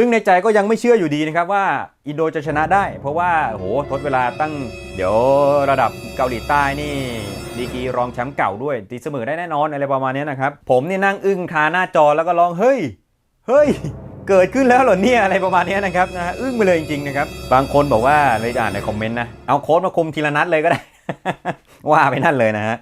ซึ่งในใจก็ยังไม่เชื่ออยู่ดีนะครับว่าอินโดจะชนะได้ เพราะว่าโหทดเวลาตั้งเดี๋ยวระดับเกาหลีใต้นี่ดีกีรองแชมป์เก่าด้วย ตีเสมอได้แน่นอนอะไรประมาณนี้นะครับ ผมนี่นั่งอึ้งคาหน้าจอแล้วก็ร้องเฮ้ยเฮ้ยเกิดขึ้นแล้วเหรอเนี่ยอะไรประมาณนี้นะครับนะฮะอึ้งไปเลยจริงๆนะครับบางคนบอกว่าเลยอ่านในคอมเมนต์นะเอาโค้ดมาคุมทีละนัดเลยก็ได้ ว่าไปนั่นเลยนะฮะ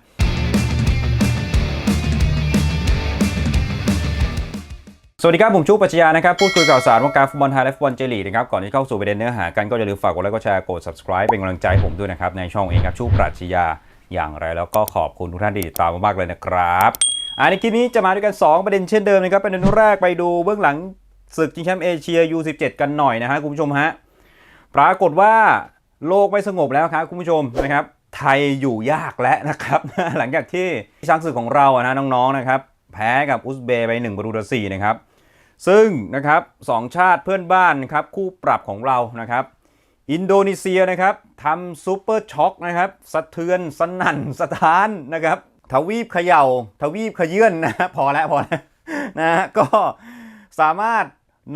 วัสดีครับ ผมชูปัชญานะครับ พูดคุยข่าวสารวงการฟุตบอลไทยและฟุตบอลเจลีกนะครับ ก่อนที่เข้าสู่ประเด็นเนื้อหากันก็อย่าลืมฝากกดไลค์กดแชร์กด subscribe เป็นกำลังใจผมด้วยนะครับ ในช่องเองครับชูปัชญาอย่างไรแล้วก็ขอบคุณทุกท่านที่ติดตามมากๆเลยนะครับอ่าในคลิปนี้จะมาด้วยกัน 2 ประเด็นเช่นเดิมนะครับประเด็นแรกไปดูเบื้องหลังศึกชิงแชมป์เอเชีย U17 กันหน่อยนะฮะคุณผู้ชมฮะปรากฏว่าโลกไม่สงบแล้วครับคุณผู้ชมนะครับไทยอยู่ยากแล้วนะครับ หลังจากที่ช้างศึกของเราอะนะน้องๆนะครับแพ้กับอุซเบย์ไป1ประตูต่อ4นะครับ ซึ่งนะครับสองชาติเพื่อนบ้านนะครับคู่ปรับของเรานะครับ อินโดนีเซียนะครับทำซูเปอร์ช็อคนะครับสะเทือนสนั่นสถานนะครับทวีปเขย่าทวีปขยื่นนะฮะพอแล้วพอแล้วนะฮะก็สามารถ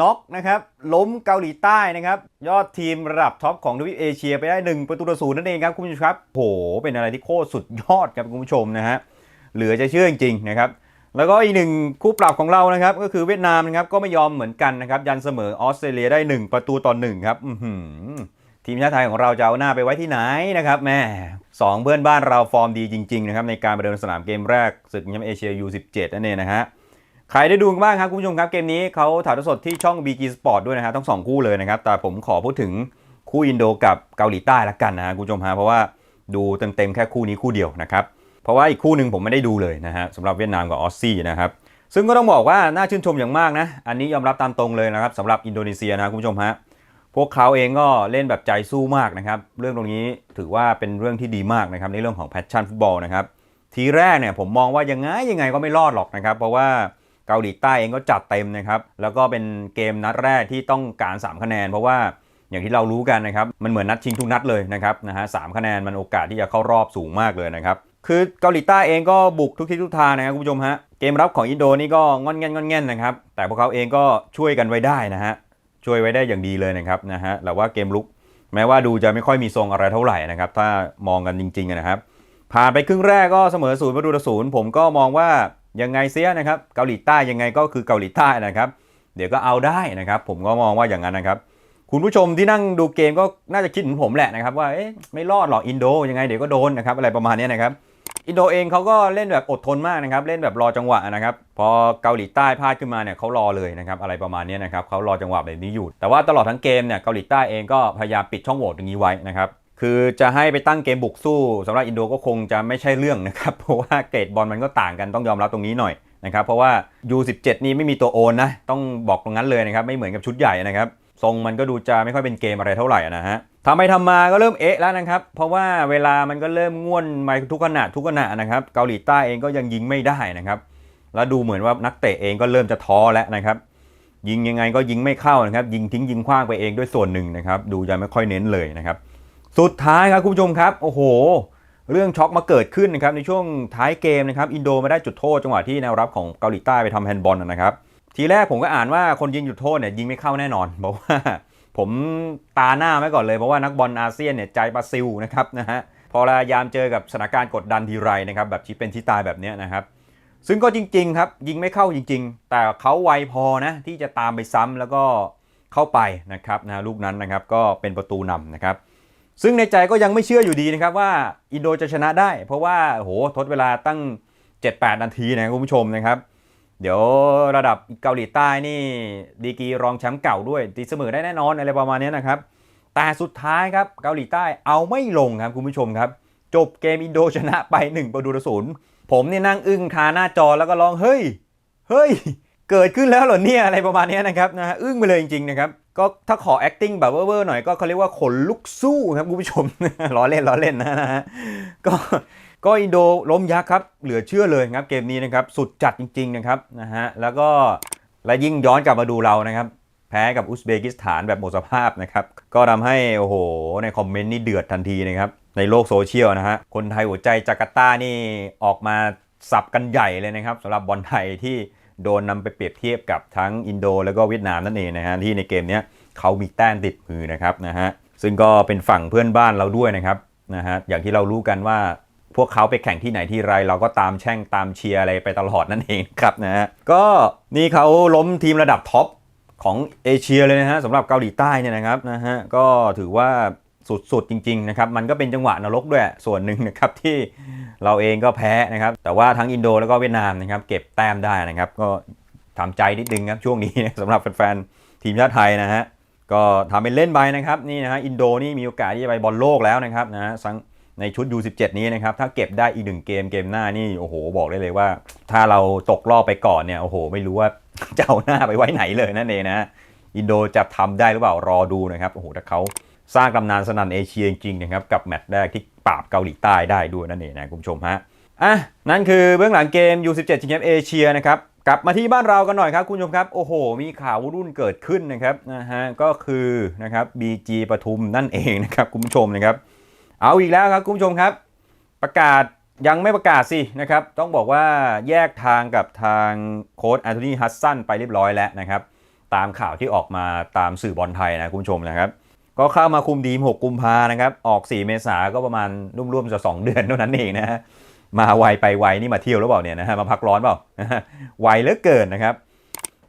น็อกนะครับล้มเกาหลีใต้นะครับ ยอดทีมระดับท็อปของทวีปเอเชียไปได้ 1 ประตูต่อศูนย์นั่นเองครับคุณผู้ชมครับโหเป็นอะไรที่โคตรสุดยอดครับคุณผู้ชมนะฮะเหลือจะเชื่อจริงๆนะครับ แล้วก็อีกหนึ่งคู่ปรับของเรานะครับ ก็คือเวียดนามนะครับก็ไม่ยอมเหมือนกันนะครับ ยันเสมอออสเตรเลียได้ 1 ประตูต่อ1ครับทีมชาติไทยของเราจะเอาหน้าไปไว้ที่ไหนนะครับแม่สองเพื่อนบ้านเราฟอร์มดีจริง ๆ นะครับ ในการไปเดินสนามเกมแรกศึกแชมป์เอเชีย U17 นั่นเองนะฮะใครได้ดูบ้างครับคุณผู้ชมครับเกมนี้เขาถ่ายทอดสดที่ช่อง BG Sport ด้วยนะฮะทั้งสองคู่เลยนะครับ แต่ผมขอพูดถึงคู่อินโดกับเกาหลีใต้ละกันนะคุณผู้ชมฮะเพราะว่าดูเต็มๆแค่คู่นี้คู่เดียวนะครับ ราะว่าอีกคู่หนึ่งผมไม่ได้ดูเลยนะฮะสำหรับเวียดนามกับออสซี่นะครับซึ่งก็ต้องบอกว่าน่าชื่นชมอย่างมากนะ อันนี้ยอมรับตามตรงเลยนะครับสำหรับอินโดนีเซียนะคุณผู้ชมฮะพวกเขาเองก็เล่นแบบใจสู้มากนะครับ เรื่องตรงนี้ถือว่าเป็นเรื่องที่ดีมากนะครับในเรื่องของแพชชั่นฟุตบอลนะครับทีแรกเนี่ยผมมองว่ายังไงยังไงก็ไม่รอดหรอกนะครับ เพราะว่าเกาหลีใต้เองก็จัดเต็มนะครับแล้วก็เป็นเกมนัดแรกที่ต้องการ 3 คะแนน เพราะว่าอย่างที่เรารู้กันนะครับมันเหมือนนัดชิงทุกนัดเลยนะครับนะฮะสามคะแนนมันโอกาสที่จะเข้ารอบสูงมากเลยนะครับ คือเกาหลีใต้เองก็บุกทุกทิศทุกทางนะครับคุณผู้ชมฮะเกมรับของอินโดนี่ก็งอนแงนงอนแงนนะครับ แต่พวกเขาเองก็ช่วยกันไว้ได้นะฮะช่วยไว้ได้อย่างดีเลยนะครับนะฮะแต่ว่าเกมลุกแม้ว่าดูจะไม่ค่อยมีทรงอะไรเท่าไหร่นะครับถ้ามองกันจริงๆนะครับ ผ่านไปครึ่งแรกก็เสมอศูนย์ประตูต่อศูนย์ผมก็มองว่ายังไงเสียนะครับเกาหลีใต้ยังไงก็คือเกาหลีใต้นะครับ เดี๋ยวก็เอาได้นะครับ ผมก็มองว่าอย่างนั้นนะครับ คุณผู้ชมที่นั่งดูเกมก็น่าจะคิดเหมือนผมแหละนะครับ ว่าเอ๊ะไม่รอดหรอกอินโดยังไงเดี๋ยวก็โดนนะครับอะไรประมาณนี้นะครับ อินโดเองเขาก็เล่นแบบอดทนมากนะครับ เล่นแบบรอจังหวะนะครับ พอเกาหลีใต้พลาดขึ้นมาเนี่ยเขารอเลยนะครับ อะไรประมาณนี้นะครับเขารอจังหวะแบบนี้อยู่ แต่ว่าตลอดทั้งเกมเนี่ยเกาหลีใต้เองก็พยายามปิดช่องโหว่ตรงนี้ไว้นะครับคือจะให้ไปตั้งเกมบุกสู้สำหรับอินโดก็คงจะไม่ใช่เรื่องนะครับ เพราะว่าเกรดบอลมันก็ต่างกันต้องยอมรับตรงนี้หน่อยนะครับ เพราะว่า U17 นี่ไม่มีตัวโอนนะ ต้องบอกตรงนั้นเลยนะครับ ไม่เหมือนกับชุดใหญ่นะครับ ทรงมันก็ดูจะไม่ค่อยเป็นเกมอะไรเท่าไหร่นะฮะ ทำไปทำมาก็เริ่มเอ๊ะแล้วนะครับ เพราะว่าเวลามันก็เริ่มง่วนมาทุกขณะทุกขณะนะครับ เกาหลีใต้เองก็ยังยิงไม่ได้นะครับ แล้วดูเหมือนว่านักเตะเองก็เริ่มจะท้อแล้วนะครับ ยิงยังไงก็ยิงไม่เข้านะครับ ยิงทิ้งยิงขว้างไปเองด้วยส่วนหนึ่งนะครับ ดูจะไม่ค่อยเน้นเลยนะครับ สุดท้ายครับคุณผู้ชมครับโอ้โห เรื่องช็อกมาเกิดขึ้นนะครับในช่วงท้ายเกมนะครับอินโดมาได้จุดโทษจังหวะที่แนวรับของเกาหลีใต้ไปทำแฮนด์บอลนะครับ ทีแรกผมก็อ่านว่าคนยิงจุดโทษเนี่ยยิงไม่เข้าแน่นอนบอกว่า ผมตาหน้าไว้ก่อนเลยเพราะว่านักบอลอาเซียนเนี่ยใจปลาซิลนะครับนะฮะพอพยายามเจอกับสถานการณ์กดดันทีไรนะครับแบบชี้เป็นชี้ตายแบบนี้นะครับ ซึ่งก็จริงๆครับยิงไม่เข้าจริง ๆ แต่เขาไวพอนะที่จะตามไปซ้ำแล้วก็เข้าไปนะครับนะลูกนั้นนะครับก็เป็นประตูนำนะครับ ซึ่งในใจก็ยังไม่เชื่ออยู่ดีนะครับว่าอินโดจะชนะได้ เพราะว่าโหทดเวลาตั้ง 7-8 นาทีนะคุณผู้ชมนะครับ เดี๋ยวระดับเกาหลีใต้นี่ดีกีรองแชมป์เก่าด้วยตีเสมอได้แน่นอนอะไรประมาณนี้นะครับ แต่สุดท้ายครับเกาหลีใต้เอาไม่ลงครับคุณผู้ชมครับ จบเกมอินโดชนะไป1ประตูต่อศูนย์ผมนี่นั่งอึ้งคาหน้าจอแล้วก็ร้องเฮ้ยเฮ้ยเกิดขึ้นแล้วเหรอเนี่ยอะไรประมาณนี้นะครับนะฮะอึ้งไปเลยจริงๆนะครับก็ถ้าขอ acting แบบเวอร์ๆหน่อยก็เขาเรียกว่าขนลุกสู้ครับคุณผู้ชมล้อเล่นล้อเล่นนะฮะก็ ก็อินโดล้มยักษ์ครับ เหลือเชื่อเลยครับเกมนี้นะครับ สุดจัดจริง ๆ นะครับนะฮะแล้วก็และยิ่งย้อนกลับมาดูเรานะครับ แพ้กับอุซเบกิสถานแบบหมดสภาพนะครับ ก็ทำให้โอ้โห ในคอมเมนต์นี่เดือดทันทีนะครับ ในโลกโซเชียลนะฮะคนไทยหัวใจจาการ์ตานี่ออกมาสับกันใหญ่เลยนะครับสำหรับบอลไทยที่โดนนำไปเปรียบเทียบกับทั้งอินโด แล้วก็เวียดนามนั่นเองนะฮะที่ในเกมนี้เขามีแต้มติดมือนะครับนะฮะซึ่งก็เป็นฝั่งเพื่อนบ้านเราด้วยนะครับนะฮะอย่างที่เรารู้กันว่า พวกเขาไปแข่งที่ไหนที่ไร เราก็ตามแช่งตามเชียร์อะไรไปตลอดนั่นเองครับนะฮะก็นี่เขาล้มทีมระดับท็อปของเอเชียเลยนะฮะสำหรับเกาหลีใต้เนี่ยนะครับนะฮะก็ถือว่าสุดๆจริงๆนะครับมันก็เป็นจังหวะนรกด้วยส่วนหนึ่งนะครับที่เราเองก็แพ้นะครับแต่ว่าทั้งอินโดแล้วก็เวียดนามนะครับเก็บแต้มได้นะครับ ก็ทำใจนิดนึงครับช่วงนี้สำหรับแฟนๆทีมชาติไทยนะฮะก็ทำเป็นเล่นไปนะครับนี่นะฮะอินโดนี่มีโอกาสที่จะไปบอลโลกแล้วนะครับนะฮะสัง ในชุด U17 นี้นะครับ ถ้าเก็บได้อีกหนึ่งเกมเกมหน้านี่โอ้โห บอกได้เลยว่า ถ้าเราตกรอบไปก่อนเนี่ยโอ้โห ไม่รู้ว่าจะเอาหน้าไปไว้ไหนเลยนั่นเองนะอินโดจะทำได้หรือเปล่ารอดูนะครับโอ้โหถ้าเขาสร้างตำนานสนั่นเอเชียจริงๆนะครับกับแมตช์แรกที่ปราบเกาหลีใต้ได้ด้วยนั่นเองนะคุณผู้ชมฮะอะนั่นคือเบื้องหลังเกม U17 ชิงแชมป์เอเชียนะครับกลับมาที่บ้านเรากันหน่อยครับคุณผู้ชมครับ โอ้โห มีข่าวรุ่นเกิดขึ้นนะครับนะฮะก็คือนะครับ BG ปทุมนั่นเองนะครับคุณผู้ชมนะครับ เอาอีกแล้วครับคุณผู้ชมครับ ประกาศยังไม่ประกาศสินะครับ ต้องบอกว่าแยกทางกับทางโค้ชแอนโทนีฮัสซันไปเรียบร้อยแล้วนะครับ ตามข่าวที่ออกมาตามสื่อบอลไทยนะคุณผู้ชมนะครับ ก็เข้ามาคุมทีม 6 กุมภานะครับ ออก 4 เมษาก็ประมาณร่วมๆจะ 2 เดือนเท่านั้นเองนะฮะมาไวไปไวนี่มาเที่ยวหรือเปล่าเนี่ยนะฮะมาพักร้อนเปล่าไวเหลือเกินนะครับ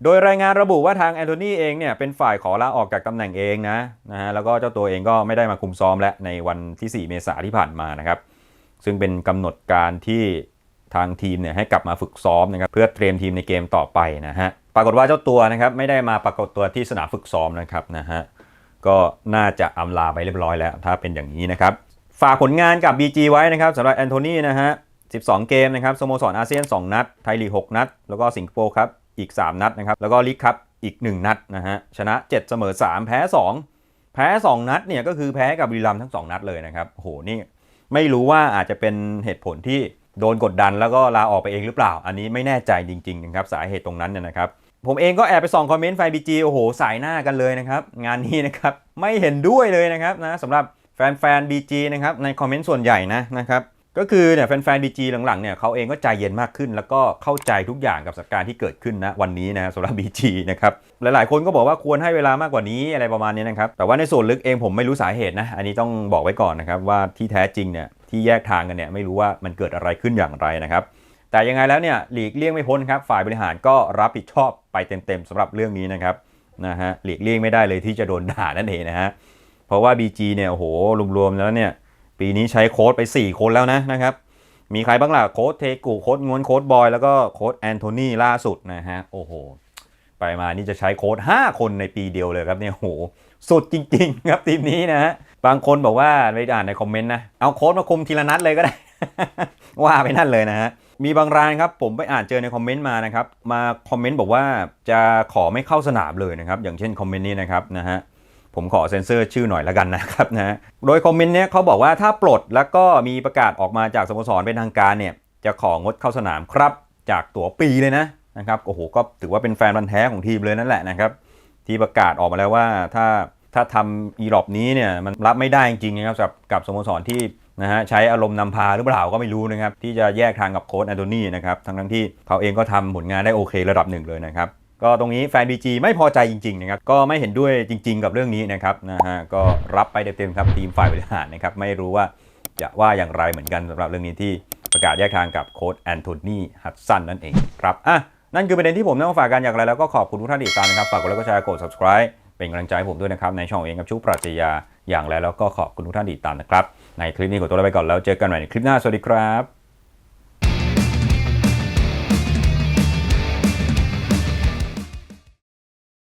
โดยรายงานระบุว่าทางแอนโทนีเองเนี่ยเป็นฝ่ายขอลาออกจากตำแหน่งเองนะนะฮะแล้วก็เจ้าตัวเองก็ไม่ได้มาคุมซ้อมและในวันที่ 4 เมษาที่ผ่านมานะครับ ซึ่งเป็นกำหนดการที่ทางทีมเนี่ยให้กลับมาฝึกซ้อมนะครับเพื่อเตรียมทีมในเกมต่อไปนะฮะปรากฏว่าเจ้าตัวนะครับไม่ได้มาปรากฏตัวที่สนามฝึกซ้อมนะครับนะฮะก็น่าจะอำลาไปเรียบร้อยแล้ว ถ้าเป็นอย่างนี้นะครับฝากผลงานกับ BG ไว้นะครับสำหรับแอนโทนีนะฮะ12 เกมนะครับสโมสรอาเซียน 2 นัด ไทยลีก 6 นัด แล้วก็สิงคโปร์ครับ อีก 3 นัดนะครับ แล้วก็ลีกครับอีก 1 นัดนะฮะ ชนะ 7 เสมอ 3 แพ้ 2 แพ้ 2 นัดเนี่ยก็คือแพ้กับบุรีรัมย์ทั้ง 2 นัดเลยนะครับโอ้โหนี่ไม่รู้ว่าอาจจะเป็นเหตุผลที่โดนกดดันแล้วก็ลาออกไปเองหรือเปล่า อันนี้ไม่แน่ใจจริงๆนะครับสาเหตุตรงนั้นเนี่ยนะครับ ผมเองก็แอบไปส่องคอมเมนต์ไฟบีจีโอ้โหสายหน้ากันเลยนะครับ งานนี้นะครับไม่เห็นด้วยเลยนะครับนะสำหรับแฟนๆ BG นะครับในคอมเมนต์ส่วนใหญ่นะนะครับ ก็คือเนี่ยแฟนๆ BG หลังๆเนี่ยเขาเองก็ใจเย็นมากขึ้น แล้วก็เข้าใจทุกอย่างกับสถานการณ์ที่เกิดขึ้นนะวันนี้นะสำหรับ BG นะครับหลายๆคนก็บอกว่าควรให้เวลามากกว่านี้อะไรประมาณนี้นะครับแต่ว่าในส่วนลึกเองผมไม่รู้สาเหตุนะอันนี้ต้องบอกไว้ก่อนนะครับว่าที่แท้จริงเนี่ยที่แยกทางกันเนี่ยไม่รู้ว่ามันเกิดอะไรขึ้นอย่างไรนะครับแต่ยังไงแล้วเนี่ยหลีกเลี่ยงไม่พ้นครับฝ่ายบริหารก็รับผิดชอบไปเต็มๆสำหรับเรื่องนี้นะครับนะฮะหลีกเลี่ยงไม่ได้เลยที่จะโดนด่านั่นเองนะฮะเพราะว่า BG เนี่ยโอ้โหรวมๆแล้วเนี่ย ปีนี้ใช้โค้ดไป 4 คนแล้วนะนะครับ มีใครบ้างล่ะโค้ดเทกุโค้ดงวนโค้ดบอย แล้วก็โค้ดแอนโทนีล่าสุดนะฮะ โอ้โห ไปมานี่จะใช้โค้ด5 คนในปีเดียวเลยครับเนี่ยโหสุดจริง ๆ ครับทีมนี้นะฮะบางคนบอกว่าไปอ่านในคอมเมนต์นะเอาโค้ดมาคุมทีละนัดเลยก็ได้ ว่าไปนั่นเลยนะฮะมีบางรายครับผมไปอ่านเจอในคอมเมนต์มานะครับมาคอมเมนต์บอกว่าจะขอไม่เข้าสนามเลยนะครับอย่างเช่นคอมเมนต์นี้นะครับนะฮะ ผมขอเซ็นเซอร์ชื่อหน่อยละกันนะครับนะโดยคอมเมนต์เนี้ยเขาบอกว่าถ้าปลดแล้วก็มีประกาศออกมาจากสโมสรเป็นทางการเนี่ยจะของดเข้าสนามครับจากตั๋วปีเลยนะนะครับโอ้โหก็ถือว่าเป็นแฟนบันแท้ของทีมเลยนั่นแหละนะครับที่ประกาศออกมาแล้วว่าถ้าถ้าทำอีรอบนี้เนี่ยมันรับไม่ได้จริงๆนะครับกับกับสโมสรที่นะฮะใช้อารมณ์นำพาหรือเปล่าก็ไม่รู้นะครับที่จะแยกทางกับโค้ชแอนโทนีนะครับทั้งทั้งที่เขาเองก็ทำผลงานได้โอเคระดับหนึ่งเลยนะครับ ก็ตรงนี้แฟน BG ไม่พอใจจริงๆนะครับก็ไม่เห็นด้วยจริง ๆ กับเรื่องนี้นะครับนะฮะก็รับไปเต็มๆครับทีมฝ่ายบริหารนะครับไม่รู้ว่าจะว่าอย่างไรเหมือนกันสำหรับเรื่องนี้ที่ประกาศแยกทางกับโค้ชแอนโทนีฮัตสันนั่นเองครับอะนั่นคือประเด็นที่ผมนำมาฝากกันอย่างไรแล้วก็ขอบคุณทุกท่านที่ติดตามนะครับฝากกดไลค์กดแชร์กด subscribe เป็นกำลังใจให้ผมด้วยนะครับในช่องเองกับชูปรัชญาอย่างไรแล้วก็ขอบคุณทุกท่านที่ติดตามนะครับในคลิปนี้ขอตัวลาไปก่อนแล้วเจอกันใหม่ในคลิปหน้าสวัสดีครับ